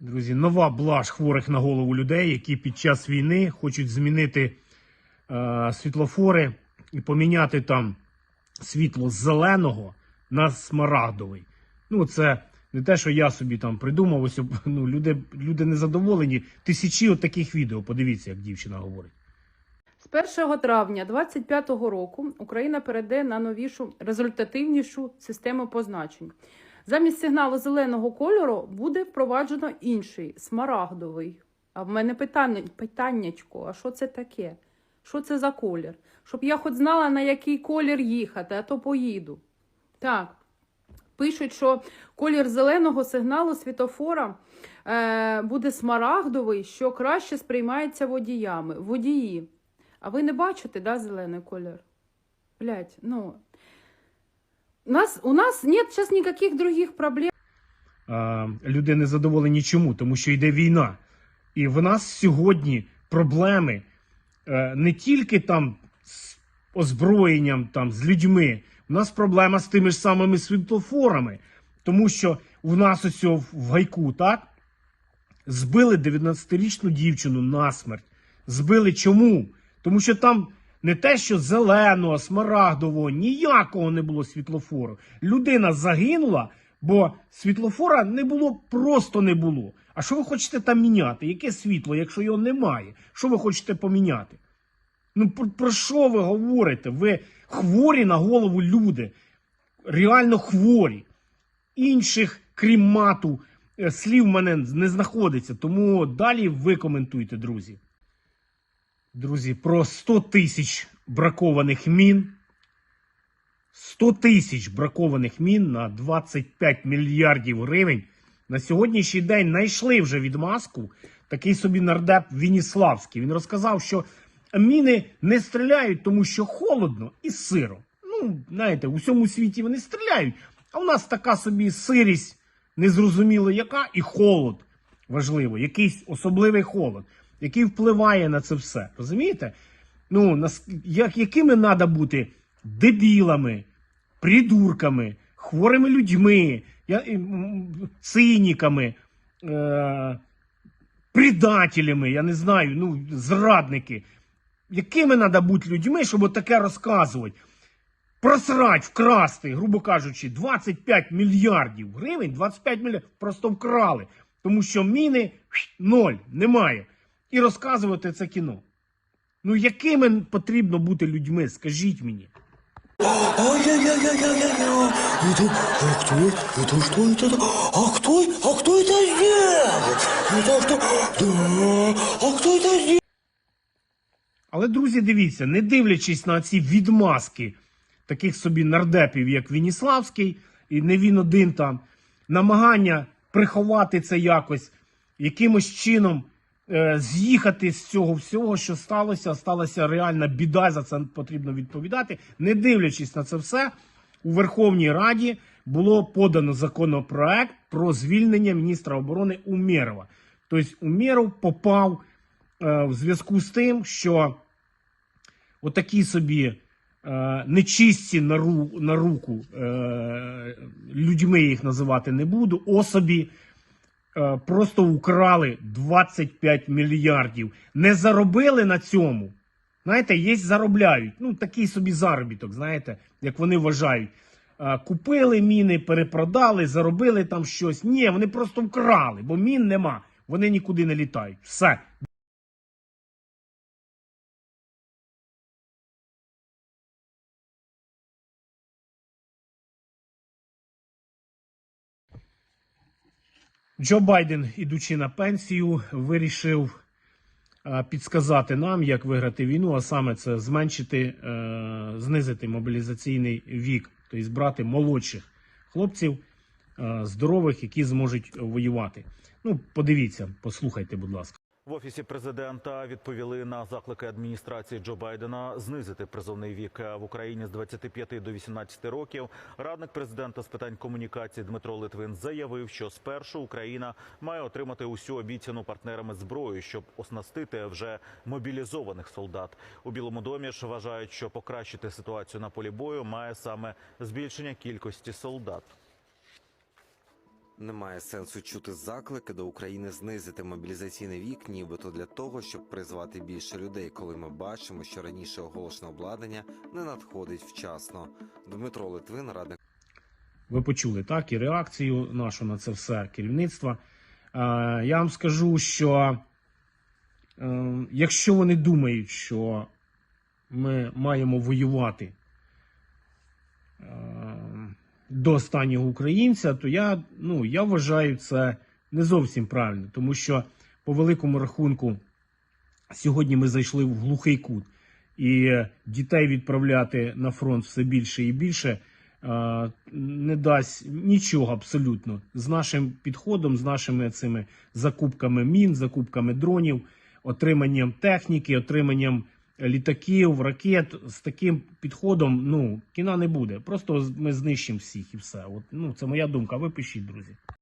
Друзі, нова блаж хворих на голову людей, які під час війни хочуть змінити е, світлофори і поміняти там світло з зеленого на смарагдовий. Ну, це не те, що я собі там придумав. Ось ну, люди, люди незадоволені. Тисячі от таких відео. Подивіться, як дівчина говорить. З 1 травня 2025 року Україна перейде на новішу результативнішу систему позначень. Замість сигналу зеленого кольору буде впроваджено інший смарагдовий. А в мене питання, питаннячко, а що це таке? Що це за колір? Щоб я хоч знала, на який колір їхати, а то поїду. Так, пишуть, що колір зеленого сигналу світофора е, буде смарагдовий, що краще сприймається водіями. Водії. А ви не бачите, да, зелений колір? Блять, ну. У нас, у нас нет сейчас никаких других проблем. Е, люди незадоволені чому? Тому що йде війна. І в нас сьогодні проблеми е, не тільки там з озброєнням, там, з людьми. У нас проблема з тими ж самими світлофорами. Тому що в нас ось в гайку, так? Збили 19-річну дівчину насмерть. Збили чому? Тому що там не те, що зеленого, смарагдового, ніякого не було світлофору. Людина загинула, бо світлофора не було, просто не було. А що ви хочете там міняти? Яке світло, якщо його немає? Що ви хочете поміняти? Ну про, про що ви говорите? Ви хворі на голову люди, реально хворі. Інших, крім мату, е, слів в мене не знаходиться. Тому далі ви коментуйте, друзі. Друзі, про 100 тисяч бракованих мін. 100 тисяч бракованих мін на 25 мільярдів гривень. На сьогоднішній день знайшли вже відмазку. Такий собі нардеп Вініславський. Він розказав, що міни не стріляють, тому що холодно і сиро. Ну, знаєте, у всьому світі вони стріляють. А у нас така собі сирість, незрозуміло яка, і холод важливо, якийсь особливий холод, який впливає на це все. Розумієте? Ну, як, якими треба бути дебілами, придурками, хворими людьми, я, циніками, е, предателями, я не знаю, ну, зрадники. Якими треба бути людьми, щоб таке розказувати? Просрать, вкрасти, грубо кажучи, 25 мільярдів гривень, 25 мільярдів просто вкрали. Тому що міни ноль, немає І розказувати це кіно. Ну, якими потрібно бути людьми, скажіть мені. Ай-яй-яй-яй-яй-яй. Это, а кто это? Это что это? А кто, а кто это сделал? Это что? Да, а кто это сделал? Але, друзі, дивіться, не дивлячись на ці відмазки таких собі нардепів, як Вініславський, і не він один там, намагання приховати це якось, якимось чином е, з'їхати з цього всього, що сталося, сталася реальна біда, за це потрібно відповідати. Не дивлячись на це все, у Верховній Раді було подано законопроект про звільнення міністра оборони Умєрова. Тобто Умєров попав е, в зв'язку з тим, що отакі собі е, нечисті на, ру, на руку, е, людьми їх називати не буду, особі е, просто украли 25 мільярдів. Не заробили на цьому. Знаєте, є заробляють. Ну, такий собі заробіток, знаєте, як вони вважають. Е, Купили міни, перепродали, заробили там щось. Ні, вони просто вкрали, бо мін нема. Вони нікуди не літають. Все. Джо Байден, ідучи на пенсію, вирішив е, підсказати нам, як виграти війну, а саме це зменшити, е, знизити мобілізаційний вік, тобто збрати молодших хлопців, е, здорових, які зможуть воювати. Ну, подивіться, послухайте, будь ласка. В офісі президента відповіли на заклики адміністрації Джо Байдена знизити призовний вік в Україні з 25 до 18 років. Радник президента з питань комунікації Дмитро Литвин заявив, що спершу Україна має отримати усю обіцяну партнерами зброю, щоб оснастити вже мобілізованих солдат. У Білому домі ж вважають, що покращити ситуацію на полі бою має саме збільшення кількості солдат. Немає сенсу чути заклики до України знизити мобілізаційний вік, нібито для того, щоб призвати більше людей, коли ми бачимо, що раніше оголошене обладнання не надходить вчасно. Дмитро Литвин, радник. Ви почули так і реакцію нашу на це все керівництва. Е, я вам скажу, що е, якщо вони думають, що ми маємо воювати е, до останнього українця, то я, ну, я вважаю це не зовсім правильно, тому що по великому рахунку сьогодні ми зайшли в глухий кут, і дітей відправляти на фронт все більше і більше е, не дасть нічого абсолютно. З нашим підходом, з нашими цими закупками мін, закупками дронів, отриманням техніки, отриманням літаків, ракет. З таким підходом ну кіна не буде. Просто ми знищимо всіх і все. От ну це моя думка. Ви пишіть, друзі.